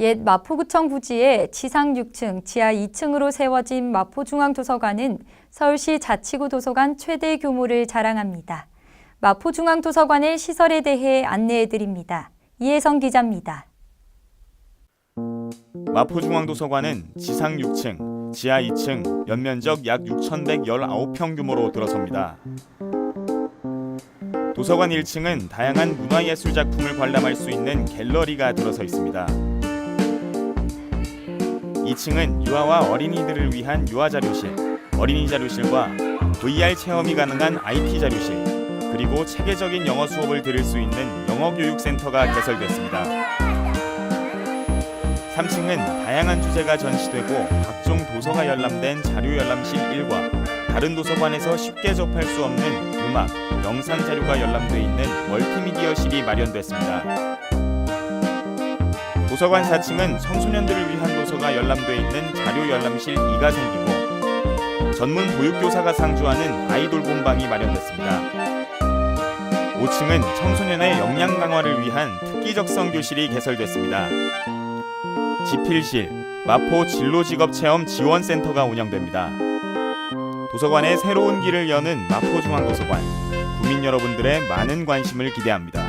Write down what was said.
옛 마포구청 부지에 지상 6층, 지하 2층으로 세워진 마포중앙도서관은 서울시 자치구 도서관 최대 규모를 자랑합니다. 마포중앙도서관의 시설에 대해 안내해 드립니다. 이혜성 기자입니다. 마포중앙도서관은 지상 6층, 지하 2층, 연면적 약 6,119평 규모로 들어섭니다. 도서관 1층은 다양한 문화예술 작품을 관람할 수 있는 갤러리가 들어서 있습니다. 2층은 유아와 어린이들을 위한 유아 자료실, 어린이 자료실과 VR 체험이 가능한 IT 자료실, 그리고 체계적인 영어 수업을 들을 수 있는 영어 교육 센터가 개설됐습니다. 3층은 다양한 주제가 전시되고 각종 도서가 열람된 자료 열람실 1과 다른 도서관에서 쉽게 접할 수 없는 음악, 영상 자료가 열람돼 있는 멀티미디어실이 마련됐습니다. 도서관 4층은 청소년들을 위한 도서가 열람돼 있는 자료 열람실 2가 생기고 전문 보육교사가 상주하는 아이돌 본방이 마련됐습니다. 5층은 청소년의 역량 강화를 위한 특기적성 교실이 개설됐습니다. 지필실, 마포 진로직업체험 지원센터가 운영됩니다. 도서관의 새로운 길을 여는 마포중앙도서관, 국민 여러분들의 많은 관심을 기대합니다.